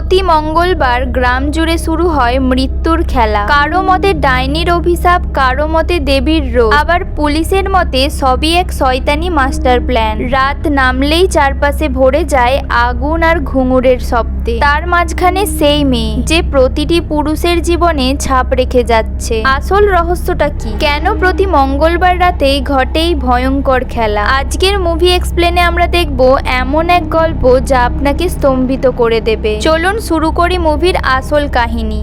প্রতি মঙ্গলবার গ্রাম জুড়ে শুরু হয় মৃত্যুর খেলা। কারও মতে ডাইনির অভিশাপ, কারও মতে দেবীর রোগ আবার পুলিশের মতে সবই এক শয়তানি মাস্টার প্ল্যান। রাত নামলেই চারপাশে ভরে যায় আগুন আর ঘুঙুরের শব্দে। তার মাঝখানে সেই মেয়ে, যে প্রতিটি পুরুষের জীবনে ছাপ রেখে যাচ্ছে। আসল রহস্যটা কি? কেন প্রতি মঙ্গলবার রাতেই ঘটেই ভয়ঙ্কর খেলা? আজকের মুভি এক্সপ্লেনে আমরা দেখব এমন এক গল্প যা আপনাকে স্তম্ভিত করে দেবে। চলুন শুরু করি মুভির আসল কাহিনী।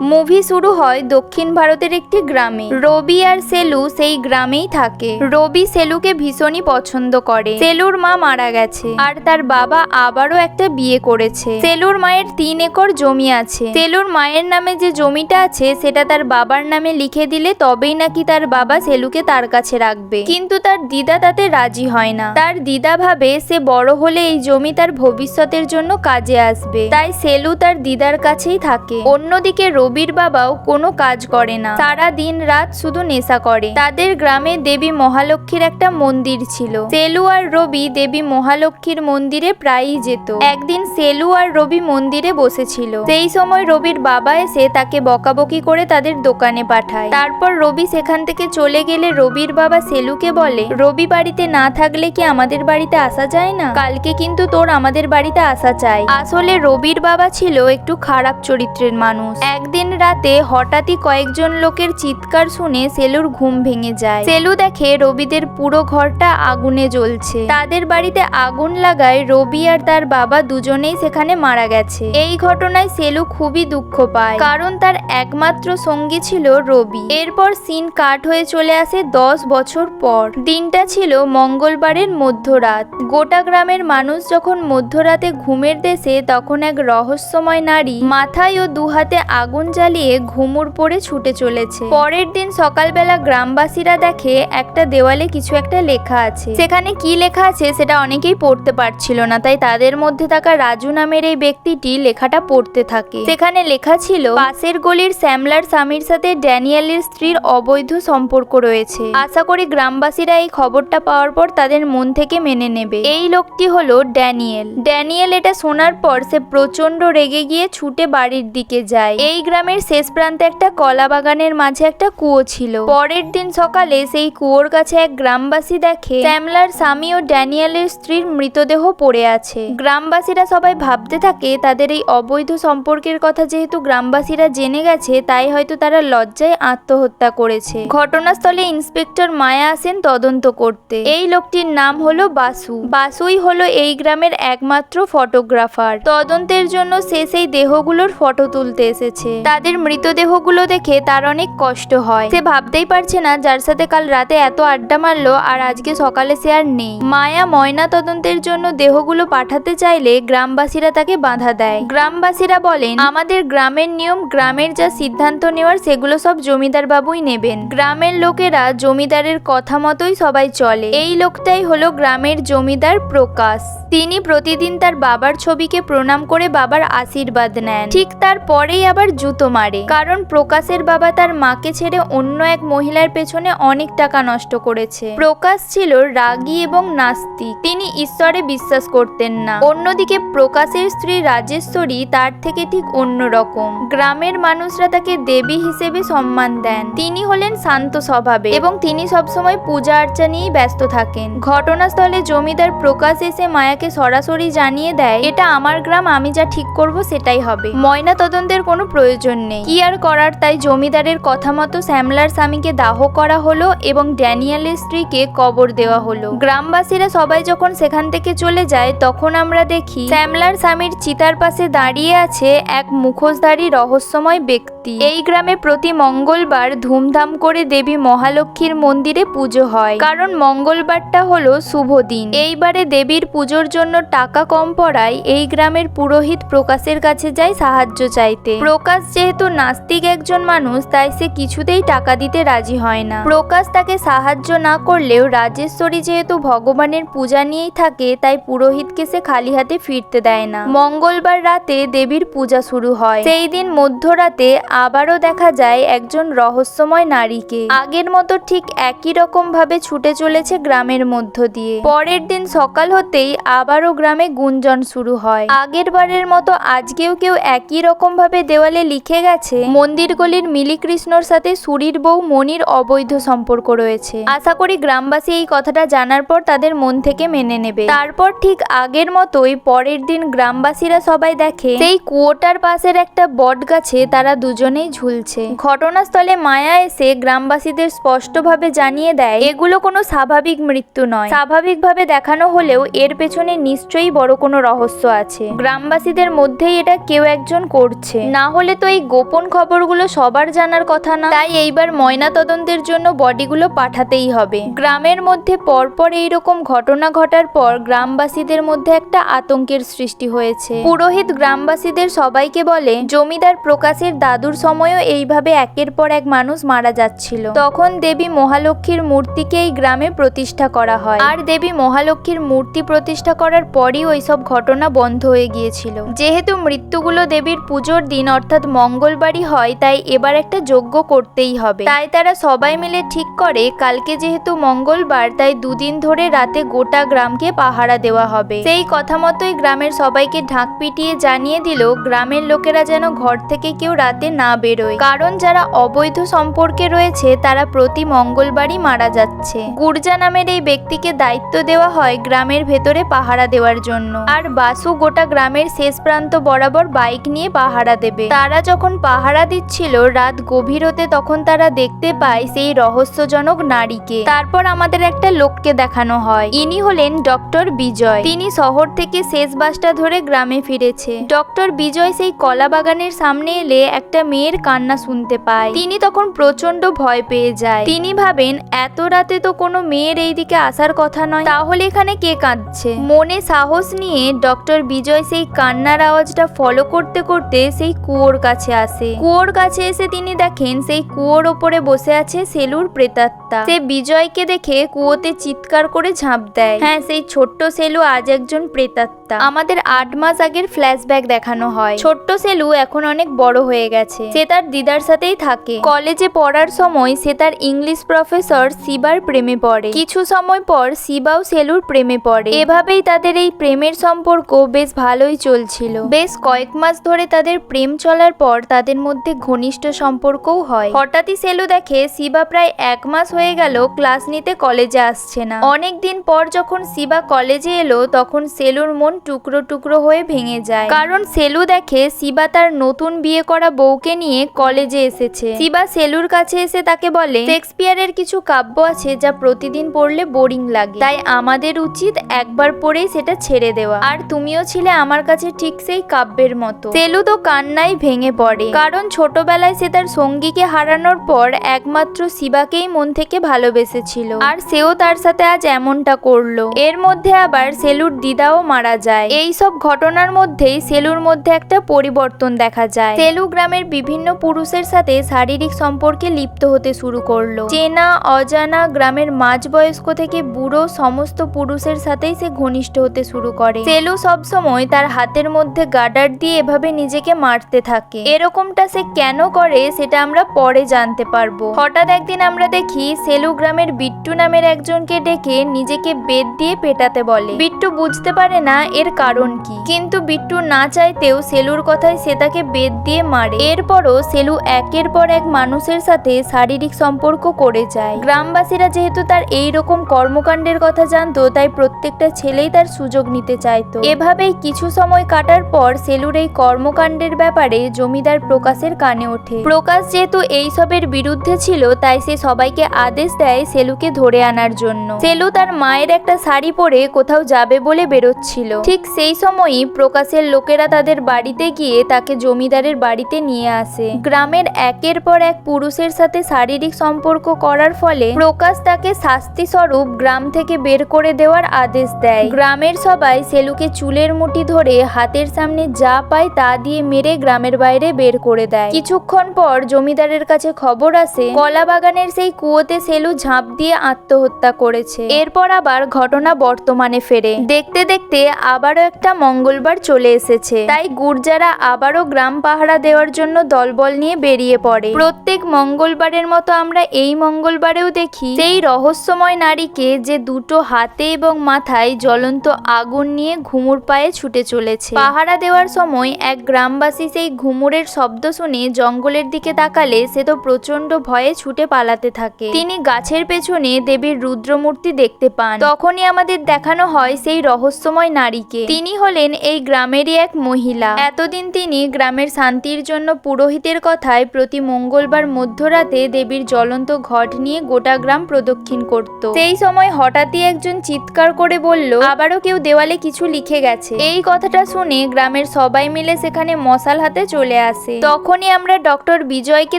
মুভি শুরু হয় দক্ষিণ ভারতের একটি গ্রামে। রবি আর সেলু সেই গ্রামেই থাকে। রবি সেলুকে ভীষণই পছন্দ করে। সেলুর মা মারা গেছে। আর তার বাবা আবারও একটা বিয়ে করেছে। সেলুর মায়ের তিন একর জমি আছে। সেলুর মায়ের নামে যে জমিটা আছে, সেটা তার বাবার নামে লিখে দিলে তবেই নাকি তার বাবা সেলুকে তার কাছে রাখবে। কিন্তু তার দিদা তাতে রাজি হয় না। তার দিদা ভাবে সে বড় হলে এই জমি তার ভবিষ্যতের জন্য কাজে আসবে। তাই সেলু তার দিদার কাছেই থাকে। অন্যদিকে রবির বাবাও কোনো কাজ করে না। সারা দিন রাত শুধু নেশা করে। তাদের গ্রামে দেবী মহালক্ষ্মীর একটা মন্দির ছিল। সেলু আর রবি দেবী মহালক্ষ্মীর মন্দিরে প্রায়ই যেত। একদিন সেলু আর রবি মন্দিরে বসেছিল। সেই সময় রবির বাবা এসে তাকে বকাবকি করে তাদের দোকানে পাঠায়। তারপর রবি সেখান থেকে চলে গেলে রবির বাবা সেলুকে বলে, রবি বাড়িতে না থাকলে কি আমাদের বাড়িতে আসা যায় না? কালকে কিন্তু তোর আমাদের বাড়িতে আসা চাই। আসলে রবির বাবা ছিল একটু খারাপ চরিত্রের মানুষ। একদিন রাতে হঠাৎই কয়েকজন লোকের চিৎকার শুনে সেলুর ঘুম ভেঙে যায়। সেলু দেখে রবিদের পুরো ঘরটা আগুনে জ্বলছে। তাদের বাড়িতে আগুন লাগায় রবি আর তার বাবা দুজনেই সেখানে মারা গেছে। এই ঘটনায় সেলু খুবই দুঃখ পায়। কারণ তার একমাত্র সঙ্গী ছিল রবি। এরপর সিন কাট হয়ে চলে আসে দশ বছর পর। দিনটা ছিল মঙ্গলবারের মধ্যরাত। গোটা গ্রামের মানুষ যখন মধ্যরাতে ঘুমের দেশে তখন এক রহস্যময় নারী মাথায় ও দুহাতে আগুন জ্বালিয়ে ঘুমুর পড়ে ছুটে চলেছে। পরের দিন সকালবেলা গ্রামবাসীরা দেখে একটা দেওয়ালে কিছু একটা লেখা আছে। সেখানে কি লেখা আছে সেটা অনেকেই পড়তে পারছিল না, তাই তাদের মধ্যে থাকা রাজু নামের এই ব্যক্তিটি লেখাটা পড়তে থাকে। সেখানে লেখা ছিল, পাশের গলির শ্যামলার স্বামীর সাথে ড্যানিয়েলের স্ত্রীর অবৈধ সম্পর্ক রয়েছে। আশা করি গ্রামবাসীরা এই খবরটা পাওয়ার পর তাদের মন থেকে মেনে নেবে। এই লোকটি হলো ড্যানিয়েল। ড্যানিয়েল এটা শোনার পর সে প্রচণ্ড রেগে গিয়ে ছুটে বাড়ির দিকে যায়। এই গ্রামের শেষ প্রান্তে একটা কলা বাগানের মাঝে একটা কুয়ো ছিল। পরের দিন সকালে সেই কুয়োর কাছে এক গ্রামবাসী দেখে শ্যামলার স্বামী ও ড্যানিয়েলের স্ত্রীর মৃতদেহ পড়ে আছে। গ্রামবাসীরা সবাই ভাবতে থাকে, তাদের এই অবৈধ সম্পর্কের কথা যেহেতু গ্রামবাসীরা জেনে গেছে, তাই হয়তো তারা লজ্জায় আত্মহত্যা করেছে। ঘটনাস্থলে ইন্সপেক্টর মায়া আসেন তদন্ত করতে। এই লোকটির নাম হলো বাসু। বাসুই হলো এই গ্রামের একমাত্র ফটোগ্রাফার। তদন্তের জন্য সে সেই দেহগুলোর ফটো তুলতে এসেছে। তাদের মৃতদেহগুলো দেখে তার অনেক কষ্ট হয়। সে ভাবতেই পারছে না যার সাথে কাল রাতে এত আড্ডা মারলো আর আজকে সকালে সে আর নেই। মায়া ময়না তদন্তের জন্য দেহগুলো পাঠাতে চাইলে গ্রামবাসীরা তাকে বাধা দেয়। গ্রামবাসীরা বলেন, আমাদের গ্রামের নিয়ম, গ্রামের যা সিদ্ধান্ত নেওয়ার সেগুলো সব জমিদার বাবুই নেবেন। গ্রামের লোকেরা জমিদারের কথা মতোই সবাই চলে। এই লোকটাই হলো গ্রামের জমিদার প্রকাশ। তিনি প্রতিদিন তার বাবার ছবিকে প্রণাম করে বাবার আশীর্বাদ নেন। ঠিক তারপরেই আবার জুতো মারে কারণ প্রকাশের বাবা তার মাকে ছেড়ে অন্য এক মহিলার পেছনে অনেক টাকা নষ্ট করেছে। প্রকাশ ছিল রাগী এবং নাস্তিক। তিনি ঈশ্বরে বিশ্বাস করতেন না। অন্যদিকে প্রকাশের স্ত্রী রাজেশ্বরী তার থেকে ঠিক অন্যরকম। গ্রামের মানুষরা তাকে দেবী হিসেবে সম্মান দেন। তিনি হলেন শান্ত স্বভাবে এবং তিনি সবসময় পূজা আর্চা নিয়েই ব্যস্ত থাকেন। ঘটনাস্থলে জমিদার প্রকাশ এসে মায়াকে সরাসরি জানিয়ে দেয়, এটা আমার গ্রাম, আমি যা ঠিক করব সেটাই হবে। ময়না তদন্তের কোনো প্রয়োজন নেই কি আর করার তাই জমিদারের কথা মতো শ্যামলার স্বামীকে দাহ করা হলো এবং ড্যানিয়েলের স্ত্রীকে কবর দেওয়া হলো। গ্রামবাসীরা সবাই যখন সেখান থেকে চলে যায়, তখন আমরা দেখি শ্যামলার স্বামীর চিতার পাশে দাঁড়িয়ে আছে এক মুখোশধারী রহস্যময় ব্যক্তি। এই গ্রামে প্রতি মঙ্গলবার ধুমধাম করে দেবী মহালক্ষ্মীর মন্দিরে পুজো হয়। কারণ মঙ্গলবারটা হলো শুভ দিন। এইবারে দেবীর পুজোর জন্য টাকা কম পড়ায় এই গ্রামের পুরোহিত প্রকাশের কাছে যায় সাহায্য চাইতে। প্রকাশ যেহেতু নাস্তিক একজন মানুষ, তাই সে কিছুতেই টাকা দিতে রাজি হয় না। প্রকাশ তাকে সাহায্য না করলেও রাজেশ্বরী যেহেতু ভগবানের পূজা নিয়েই থাকে, তাই পুরোহিতকে সে খালি হাতে ফিরতে দেয় না। মঙ্গলবার রাতে দেবীর পূজা শুরু হয়। সেই দিন মধ্যরাতে আবারও দেখা যায় একজন রহস্যময় নারীকে। আগের মতো ঠিক একই রকম ভাবে ছুটে চলেছে গ্রামের মধ্য দিয়ে। পরের দিন সকাল হতেই আবারও গ্রামে গুঞ্জন শুরু হয়। আগের বারের মতো আজকেও কেউ একই রকম ভাবে দেওয়ালে লিখে গেছে মন্দির গলির মিলি কৃষ্ণর সাথে সুরির বউ মনির অবৈধ সম্পর্ক রয়েছে। আশা করি গ্রামবাসী এই কথাটা জানার পর তাদের মন থেকে মেনে নেবে। তারপর ঠিক আগের মতোই পরের দিন গ্রামবাসীরা সবাই দেখে, সেই কুয়োটার পাশের একটা বট গাছে তারা দুজনেই ঝুলছে। ঘটনাস্থলে মায়া এসে গ্রামবাসীদের স্পষ্টভাবে জানিয়ে দেয়, এগুলো কোনো স্বাভাবিক মৃত্যু নয়। স্বাভাবিকভাবে দেখানো হলেও এর পেছনে নিশ্চয়ই বড় কোনো রহস্য আছে। গ্রামবাসীদের মধ্যেই এটা কেউ একজন করছে। না হলে তো এই গোপন খবরগুলো সবার জানার কথা না। তাই এইবার ময়না তদন্তের জন্য বডিগুলো পাঠাতেই হবে। গ্রামের মধ্যে পরপর এইরকম ঘটনা ঘটার পর গ্রামবাসীদের মধ্যে একটা আতঙ্কের সৃষ্টি হয়েছে। পুরোহিত গ্রামবাসীদের সবাইকে বলে, জমিদার প্রকাশের দাদুর সময়ও এইভাবে একের পর এক মানুষ মারা যাচ্ছিল। তখন দেবী মহালক্ষ্মীর মূর্তিকে এই গ্রামে প্রতিষ্ঠা করা হয়। আর দেবী মহালক্ষ্মীর মূর্তি প্রতিষ্ঠা করার পরই ওইসব ঘটনা বন্ধ হয়ে গিয়েছিল। যেহেতু মৃত্যুগুলো দেবীর পুজোর দিন, অর্থাৎ মঙ্গলবারই হয়, তাই এবার একটা যজ্ঞ করতেই হবে। তাই তারা সবাই মিলে ঠিক করে, কালকে যেহেতু মঙ্গলবার, তাই দুদিন ধরে রাতে গোটা গ্রামকে পাহারা দেওয়া হবে। সেই কথা মতোই গ্রামের সবাইকে ঢাক পিটিয়ে জানিয়ে দিল, গ্রামের লোকেরা যেন ঘর থেকে কেউ রাতে না বেরোয়। কারণ যারা অবৈধ সম্পর্কে রয়েছে, তারা প্রতি মঙ্গলবারই মারা যাচ্ছে। গুর্জা নামের এই ব্যক্তিকে দায়িত্ব দেওয়া হয় গ্রামের ভেতরে পাহারা দেওয়ার জন্য। আর বাসু গোটা গ্রামের শেষ প্রান্ত বরাবর বাইক নিয়ে পাহারা দেবে। তারা যখন পাহারা দিচ্ছিল, রাত গভীর হতে তখন তারা দেখতে পায় সেই রহস্যজনক নারীকে। তারপর আমাদের একটা লোককে দেখানো হয়। ইনি হলেন ডক্টর বিজয়। তিনি শহর থেকে শেষ বাসটা ধরে গ্রামে ফিরেছে। ডক্টর বিজয় সেই কলা বাগানের সামনে এলে একটা মেয়ের কান্না শুনতে পায়। তিনি তখন প্রচণ্ড ভয় পেয়ে যায়। তিনি ভাবেন, এত রাতে তো কোনো মেয়ের এই দিকে আসার কথা নয়। তাহলে এখানে কে কাঁদছে? মনে সাহস নিয়ে ডক্টর বিজয় সেই কান্নার আওয়াজটা ফলো করতে করতে সেই কুয়োর কাছে আসে। কুয়োর কাছে এসে তিনি দেখেন সেই কুয়োর ওপরে বসে আছে সেলুর প্রেতাত্মা। সে বিজয়কে দেখে কুয়োতে চিৎকার করে ঝাঁপ দেয়। হ্যাঁ সেই ছোট্ট সেলু আজ একজন প্রেতাত্মা। আমাদের আট মাস আগের ফ্ল্যাশব্যাক দেখানো হয়। ছোট্ট সেলু এখন অনেক বড় হয়ে গেছে। সে তার দিদার সাথেই থাকে। কলেজে পড়ার সময় সে তার ইংলিশ প্রফেসর শিবার প্রেমে পড়ে। কিছু সময় পর শিবাও সেলুর প্রেমে পড়ে। এভাবেই তাদের এই প্রেমের সম্পর্ক বেশ ভালোই চলছিল। বেশ কয়েক মাস ধরে তাদের প্রেম চলার পর তাদের মধ্যে ঘনিষ্ঠ সম্পর্কও হয়। হঠাৎই সেলু দেখে শিবা প্রায় এক মাস হয়ে গেল, ক্লাস নিতে কলেজে আসছে না। অনেক দিন পর যখন শিবা কলেজে এলো, তখন সেলুর মন টুকরো টুকরো হয়ে ভেঙে যায়। কারণ সেলু দেখে শিবা তার নতুন বিয়ে করা বউকে নিয়ে কলেজে এসেছে। শিবা সেলুর কাছে এসে তাকে বলে, শেক্সপিয়ারের কিছু কাব্য আছে যা প্রতিদিন পড়লে বোরিং লাগে। তাই আমাদের উচিত একবার পড়েই সেটা ছেড়ে দেওয়া। আর তুমিও ছিলে আমার কাছে ঠিক সেই কাব্যের মতো সেলু তো কান্নাই ভেঙে পড়ে। কারণ ছোটবেলায় সে তার সঙ্গীকে হারানোর পর একমাত্র শিবাকেই মন থেকে ভালোবেসেছিল। আর সেও তার সাথে আজ এমনটা করল। এর মধ্যে আবার সেলুর দিদাও মারা যায়। এই সব ঘটনার মধ্যেই সেলুর মধ্যে একটা পরিবর্তন দেখা যায়। সেলু গ্রামের বিভিন্ন পুরুষের সাথে শারীরিক সম্পর্কে লিপ্ত হতে শুরু করল। চেনা, অজানা গ্রামের মাঝবয়স্ক থেকে বুড়ো সমস্ত পুরুষের সাথেই সে ঘনিষ্ঠ হতে শুরু করে। সেলু সবসময় তার হাতের মধ্যে গার্ডার দিয়ে এভাবে নিজেকে মারতে থাকে। এরকমটা সে কেন করে সেটা আমরা পরে জানতে পারব। হঠাৎ একদিন আমরা দেখি সেলু গ্রামের বিট্টু নামের একজনকে ডেকে নিজেকে বেদ দিয়ে পেটাতে বলে। বিট্টু বুঝতে পারে না এর কারণ কি। কিন্তু বিট্টু না চাইতেও সেলুর কথায় সে তাকে বেদ দিয়ে মারে। এরপরও সেলু একের পর এক মানুষের সাথে শারীরিক সম্পর্ক করে যায়। গ্রামবাসীরা যেহেতু তার এই রকম কর্মকাণ্ডের কথা জানতো, তাই প্রত্যেকটা ছেলেই তার সুযোগ নিতে চাইতো। এভাবেই কিছু সময় কাটার পর সেলুর এই কর্মকাণ্ডের ব্যাপারে জমিদার প্রকাশের কানে ওঠে। প্রকাশ যেহেতু এইসবের বিরুদ্ধে ছিল, তাই সে সবাইকে আদেশ দেয় সেলুকে ধরে আনার জন্য। সেলু তার মায়ের একটা শাড়ি পরে কোথাও যাবে বলে বেরোচ্ছিল। ঠিক সেই সময়ই প্রকাশের লোকেরা তাদের বাড়িতে গিয়ে তাকে জমিদারের বাড়িতে নিয়ে আসে। গ্রামের একের পর এক পুরুষের সাথে শারীরিক সম্পর্ক করার ফলে প্রকাশ তাকে শাস্তি স্বরূপ গ্রাম থেকে বের করে দেওয়ার আদেশ দেয়। গ্রামের সবাই সেলুকে চুলের মুঠি ধরে হাতের সামনে যা পায় তা দিয়ে মেরে গ্রামের বাইরে বের করে দেয়। কিছুক্ষণ পর জমিদারের কাছে খবর আসে কলা বাগানের সেই কুয়োতে সেলু ঝাঁপ দিয়ে আত্মহত্যা করেছে। এরপর আবার ঘটনা বর্তমানে ফেরে। দেখতে দেখতে আবারও একটা মঙ্গলবার চলে এসেছে। তাই গুর্জারা আবারও গ্রাম পাহারা দেওয়ার জন্য দলবল নিয়ে বেরিয়ে পড়ে। প্রত্যেক মঙ্গলবারের মতো আমরা এই মঙ্গলবারেও দেখি, সেই রহস্যময় নারীকে যে দুটো হাতে এবং মাথায় জ্বলন্ত আগুন নিয়ে ঘুমুর পায়ে ছুটে চলেছে। পাহারা দেওয়ার সময় এক গ্রামবাসী সেই ঘুমুরের শব্দ শুনে জঙ্গলের দিকে তাকালে সে তো প্রচণ্ড ভয়ে ছুটে পালাতে থাকে। তিনি গাছের পেছনে দেবীর রুদ্রমূর্তি দেখতে পান। তখনই আমাদের দেখানো হয় সেই রহস্যময় নারীকে। তিনি হলেন এই গ্রামেরই এক মহিলা। এতদিন তিনি গ্রামের শান্তির জন্য পুরোহিতের কথায় প্রতি মঙ্গলবার মধ্যরাতে দেবীর জ্বলন্ত ঘট নিয়ে গোটা গ্রাম প্রদক্ষিণ করত। সেই সময় হঠাৎই একজন চিৎকার করে বলল, আবারও কেউ দেওয়ালে কিছু লিখে গেছে। এই কথাটা শুনে গ্রামের সবাই মিলে সেখানে মশাল হাতে চলে আসে। তখনই আমরা ডক্টর বিজয়কে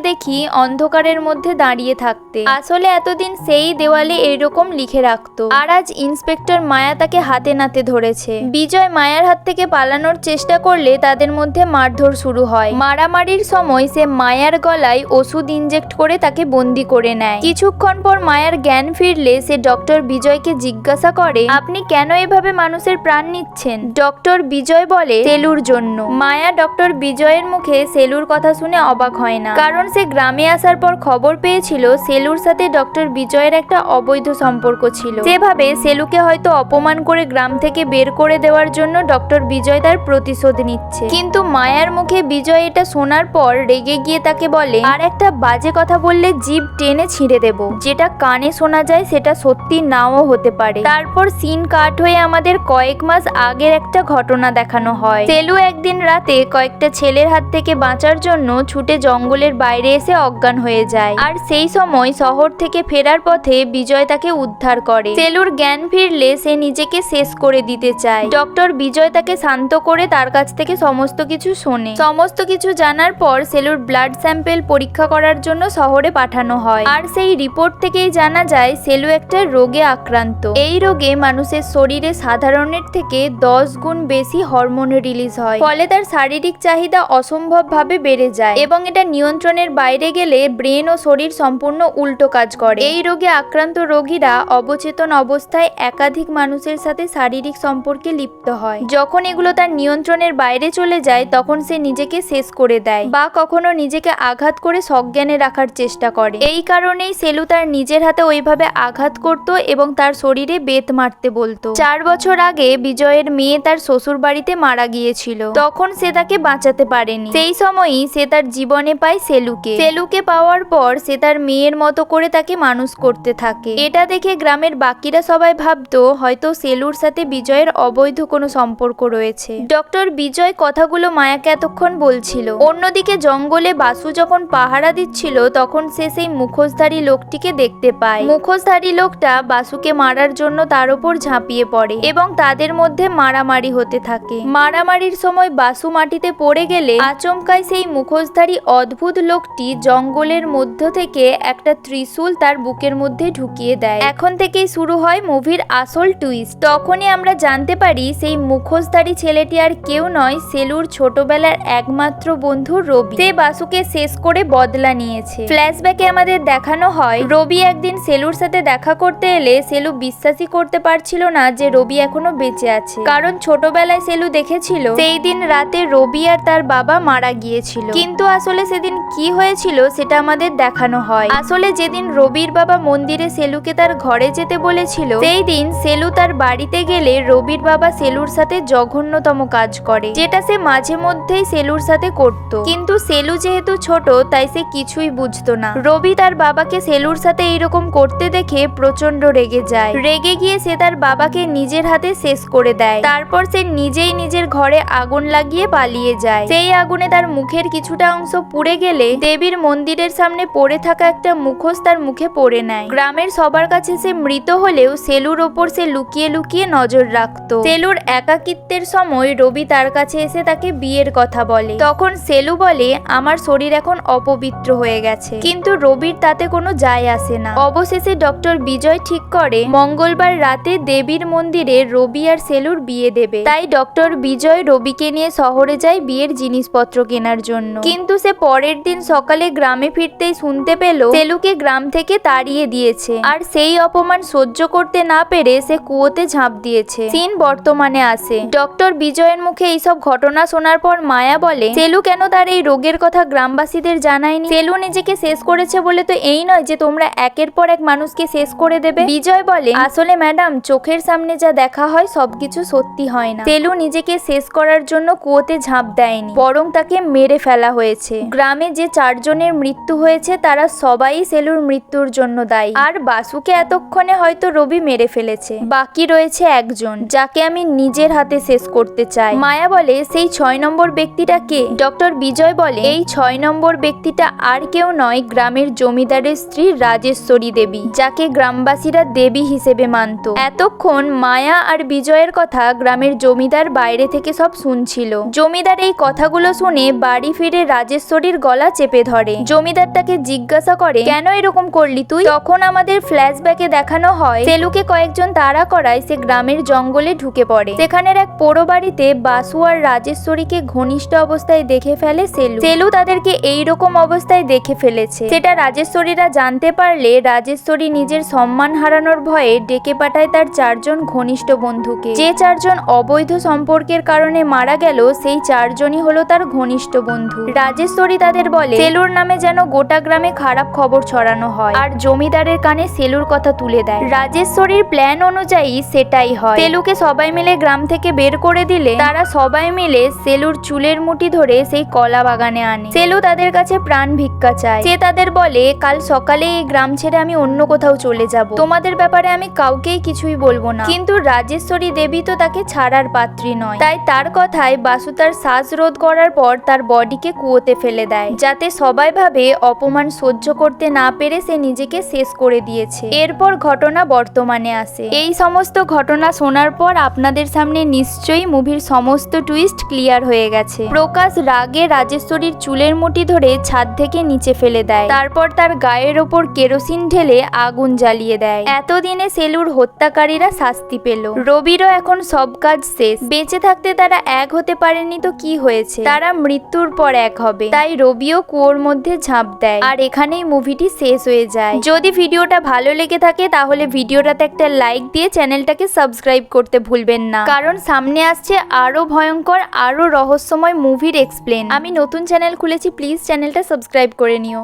দেখি অন্ধকারের মধ্যে দাঁড়িয়ে থাকতে। আসলে এতদিন সেই দেওয়ালে এরকম লিখে রাখতো। আর আজ ইন্সপেক্টর মায়া তাকে হাতে নাতে ধরেছে। বিজয় মায়ার হাত থেকে পালানোর চেষ্টা করলে তাদের মধ্যে মারধর শুরু হয়। মারামারির সময় সে মায়ার গলায় ওষুধ ইনজেক্ট করে তাকে বন্দি করে নেয়। কিছুক্ষণ পর মায়ার জ্ঞান ফিরলে সে ডক্টর বিজয়কে জিজ্ঞাসা করে, আপনি কেন এভাবে মানুষের প্রাণ নিচ্ছেন? ডক্টর বিজয় বলে, সেলুর জন্য। মায়া ডক্টর বিজয়ের মুখে সেলুর কথা শুনে অবাক হয় না। কারণ সে গ্রামে আসার পর খবর পেয়েছিল, সেলুর সাথে ডক্টর বিজয়ের একটা অবৈধ সম্পর্ক ছিল। সেভাবে সেলুকে হয়তো অপমান করে গ্রাম থেকে বের করে দেওয়ার জন্য ডক্টর বিজয় তার প্রতিশোধ নিচ্ছে। কিন্তু মায়ার মুখে বিজয় এটা শোনার পর রেগে গিয়ে তাকে বলে, আর একটা বাজে কথা বললে জিভ টেনে ছিঁড়ে দেব। যেটা কানে শোনা যায় সেটা সত্যি নাও হতে পারে। তারপর সিন কাট হয়ে আমাদের কয়েক মাস আগের একটা ঘটনা দেখানো হয়। সেলু একদিন রাতে কয়েকটা ছেলের হাত থেকে বাঁচার জন্য ছুটে জঙ্গলের বাইরে এসে অজ্ঞান হয়ে যায়। আর সেই সময় শহর থেকে ফেরার পথে বিজয় তাকে উদ্ধার করে। সেলুর জ্ঞান ফিরলে সে নিজেকে শেষ করে দিতে চায়। ডক্টর বিজয় তাকে শান্ত করে তার কাছ থেকে সমস্ত কিছু শোনে। সমস্ত কিছু জানার পর সেলুর ব্লাড স্যাম্পেল পরীক্ষা করার জন্য শহরে পাঠানো হয়। আর সেই রিপোর্ট থেকেই জানা যায়, সেলু একটা রোগে আক্রান্ত। এই রোগে মানুষের শরীরে সাধারণের থেকে দশ গুণ বেশি হরমোন রিলিজ হয়। ফলে তার শারীরিক চাহিদা অসম্ভবভাবে বেড়ে যায় এবং এটা নিয়ন্ত্রণের বাইরে গেলে ব্রেন ও শরীর সম্পূর্ণ উল্টো কাজ করে। এই রোগে আক্রান্ত রোগীরা অবচেতন অবস্থায় একাধিক মানুষের সাথে শারীরিক সম্পর্কে লিপ্ত হয়। যখন এগুলো তার নিয়ন্ত্রণের বাইরে চলে যায়, তখন সে নিজেকে শেষ করে দেয় বা কখনো নিজেকে আঘাত করে সজ্ঞানে রাখার চেষ্টা করে। এই কারণেই সেলু তার নিজের হাতে ওইভাবে আঘাত করত এবং তার শরীরে বেত মারতে বলতো। চার বছর আগে বিজয়ের মেয়ে তার শ্বশুর বাড়িতে মারা গিয়েছিল। তখন সে তাকে বাঁচাতে পারেনি। সেই সময়ই সে তার জীবনে পায় সেলুকে। সেলুকে পাওয়ার পর সে তার মেয়ের মতো করে তাকে মানুষ করতে থাকে। এটা দেখে গ্রামের বাকিরা সবাই ভাবতো, হয়তো সেলুর সাথে বিজয়ের অবৈধ কোনো সম্পর্ক রয়েছে। ডক্টর বিজয় কথাগুলো মায়াকে এতক্ষণ বলছিল। অন্যদিকে জঙ্গলে বাসু যখন পাহারা দিচ্ছিল, তখন সে সেই মুখোশধারী লোকটিকে দেখতে পায়। মুখোশধারী লোকটা বাসুকে মারার জন্য তার উপর ঝাঁপিয়ে পড়ে এবং তাদের মধ্যে মারামারি হতে থাকে। মারামারির সময় বাসু মাটিতে পড়ে গেলে আচমকায় সেই মুখোশধারী অদ্ভুত লোকটি জঙ্গলের মধ্য থেকে একটা ত্রিশূল তার বুকের মধ্যে ঢুকিয়ে দেয়। এখন থেকেই শুরু হয় মুভির আসল টুইস্ট তখনই আমরা জানতে পারি সেই মুখোশধারী ছেলেটি আর কেউ নয়, সেলুর ছোটবেলার একমাত্র বন্ধু রবি। সে বাসুকে শেষ করে বদলা নিয়েছে। ফ্ল্যাশব্যাকে আমাদের দেখানো হয়, রবি একদিন সেলুর সাথে দেখা করতে এলে সেলু বিশ্বাসই করতে পারছিল না যে রবি এখনও বেঁচে আছে। কারণ ছোটবেলায় সেলু দেখেছিল, সেই দিন রাতে রবি আর তার বাবা মারা গিয়েছিল। কিন্তু আসলে সেদিন কি হয়েছিল সেটা আমাদের দেখানো হয়। আসলে যেদিন রবির বাবা মন্দিরে সেলুকে তার ঘরে যেতে বলেছিল। সেই দিন সেলু তার বাড়িতে গেলে রবির বাবা সেলুর সাথে জঘন্যতম কাজ করে, যেটা সে মাঝে মধ্যেই সেলুর সাথে করত। কিন্তু সেলু যেহেতু ছোট, তাই সে কিছুই বুঝতো না। রবি তার বাবাকে সেলুর সাথে এইরকম করতে দেখে প্রচণ্ড রেগে যায়। রেগে গিয়ে সে তার বাবাকে নিজের হাতে শেষ করে দেয়। তারপর সে নিজেই নিজের ঘরে আগুন লাগিয়ে পালিয়ে যায়। সেই আগুনে তার মুখের কিছুটা অংশ পুড়ে গেলে দেবীর মন্দিরের সামনে পড়ে থাকা একটা মুখোশ তার তার মুখে পড়ে নেয় গ্রামের সবার কাছে সে মৃত হলেও সেলুর ওপর সে লুকিয়ে লুকিয়ে নজর রাখতো। সেলুর একাকিত্বের সময় রবি তার কাছে এসে তাকে বিয়ের কথা বলে। তখন সেলু বলে, আমার শরীর এখন অপবিত্র হয়ে গেছে। কিন্তু রবির তাতে কোনো যায় আসে না। অবশেষে ডক্টর বিজয় ঠিক করে, মঙ্গলবার রাতে দেবীর মন্দিরে রবি আর সেলুর বিয়ে দেবে। তাই ডক্টর বিজয় রবিকে নিয়ে শহরে যায় বিয়ের জিনিসপত্র কেনার জন্য। কিন্তু সে পরের দিন সকালে গ্রামে ফিরতেই শুনতে পেল, সেলুকে গ্রাম থেকে তাড়িয়ে দিয়েছে। আর সেই অপমান সহ্য করতে না পেরে সে কুয়োতে ঝাঁপ দিয়েছে। সিন বর্তমানে আসে। ডক্টর বিজয়ের মুখে এইসব ঘটনা শোনার পর মায়া বলে, সেলু কেন তার এই রোগের কথা গ্রামবাসীদের জানায়নি? সেলু নিজেকে শেষ করেছে বলে তো এই নয় যে তোমরা একের পর এক মানুষকে শেষ করে দেবে? বিজয় বলে, আসলে ম্যাডাম, চোখের সামনে যা দেখা হয় সবকিছু সত্যি হয় না। সেলু নিজেকে শেষ করার জন্য কুয়োতে ঝাঁপ দেয়নি, বরং তাকে মেরে ফেলা হয়েছে। গ্রামে যে চারজনের মৃত্যু হয়েছে, তারা সবাই সেলুর মৃত্যুর জন্য দায়ী। আর বাসুকে এতক্ষণে হয়তো রবি মেরে ফেলেছে। বাকি রয়েছে একজন, যাকে আমি নিজের হাতে শেষ করতে চাই। মায়া বলে, সেই ছয় নম্বর ব্যক্তিটা কে? ডক্টর বিজয় বলে, এই ছয় নম্বর ব্যক্তিটা আর কেউ নয় গ্রামের জমিদারের স্ত্রী রাজেশ্বরী দেবী, যাকে গ্রামবাসীরা দেবী হিসেবে মানত। এতক্ষণ মায়া আর বিজয়ের কথা গ্রামের জমিদার বাইরে থেকে সব শুনছিল। জমিদার এই কথাগুলো শুনে বাড়ি ফিরে রাজেশ্বরীর গলা চেপে ধরে। জমিদার তাকে জিজ্ঞাসা করে, কেন এরকম করলি তুই? তখন আমাদের ফ্ল্যাশব্যাকে দেখানো হয়, সেলুকে কয়েকজন তাড়া করায় সে গ্রামের জঙ্গলে ঢুকে পড়ে। সেখানের এক পোড়ো বাড়িতে বাসু আর রাজেশ্বরীকে ঘনিষ্ঠ অবস্থায় দেখে ফেলে সেলু। সেলু তাদেরকে এই রকম অবস্থায় দেখে ফেলেছে। সেটা রাজেশ্বরীরা জানতে পারলে রাজেশ্বরী নিজের সম্মান হারানোর ভয়ে ডেকে পাঠায় তার চারজন ঘনিষ্ঠ বন্ধুকে। যে চারজন অবৈধ সম্পর্কের কারণে মারা গেল, সেই চারজনই হলো তার ঘনিষ্ঠ বন্ধু। রাজেশ্বরী তাদের বলে, সেলুর নামে যেন গোটা গ্রামে খারাপ খবর ছড়ানো হয়। আর জমিদারের কানে সেলুর কথা তুলে দেয়। রাজেশ্বরীর প্ল্যান অনুযায়ী সেটাই হয়। সেলুকে সবাই মিলে গ্রাম থেকে বের করে দিলে তারা সবাই মিলে সেলুর চুলের মুঠি ধরে সেই কলা বাগানে আনে। সেলু তাদের কাছে প্রাণ ভিক্ষা চায়। সে তাদের বলে, কাল সকালে এই গ্রাম ছেড়ে আমি অন্য কোথাও চলে যাব। তোমাদের ব্যাপারে আমি কাউকেই কিছুই বলব না। কিন্তু রাজেশ্বরী দেবী তো তাকে ছাড়ার পাত্রী নয়। তাই তার কথায় বাসু তার শ্বাস রোধ করার পর তার বডিকে কুয়োতে ফেলে দেয়। যাতে সবাই ভাবে অপমান সহ্য করতে না পেরে সে নিজেকে শেষ করে দিয়েছে। এরপর ঘটনা বর্তমানে আসে এই সমস্ত ঘটনা শোনার পর আপনাদের সামনে নিশ্চয়ই মুভির সমস্ত টুইস্ট ক্লিয়ার হয়ে গেছে। প্রকাশ রাগে রাজেশ্বরীর চুলের মুটি ধরে ছাদ থেকে নিচে ফেলে দেয়। তারপর তার গায়ের ওপর কেরোসিন ঢেলে আগুন জ্বালিয়ে দেয়। এতদিনে সেলুর হত্যাকারীরা শাস্তি পেল। রবিরও এখন সব কাজ শেষ। বেঁচে থাকতে তারা এক হতে পারেনি তো কি হয়েছে? তারা মৃত্যুর পর এক হবে। তাই রবিও কুয়োর মধ্যে ঝাঁপ দেয়। আর এখানেই মুভিটি শেষ হয়ে যায়। যদি ভিডিওটা ভালো লেগে থাকে তাহলে ভিডিওটাতে একটা লাইক দিয়ে চ্যানেলটাকে সাবস্ক্রাইব করতে ভুলবেন না। কারণ সামনে আসছে আরও ভয়ঙ্কর আরও রহস্যময় মুভির এক্সপ্লেন আমি নতুন চ্যানেল খুলেছি প্লিজ চ্যানেলটা সাবস্ক্রাইব করে নিও।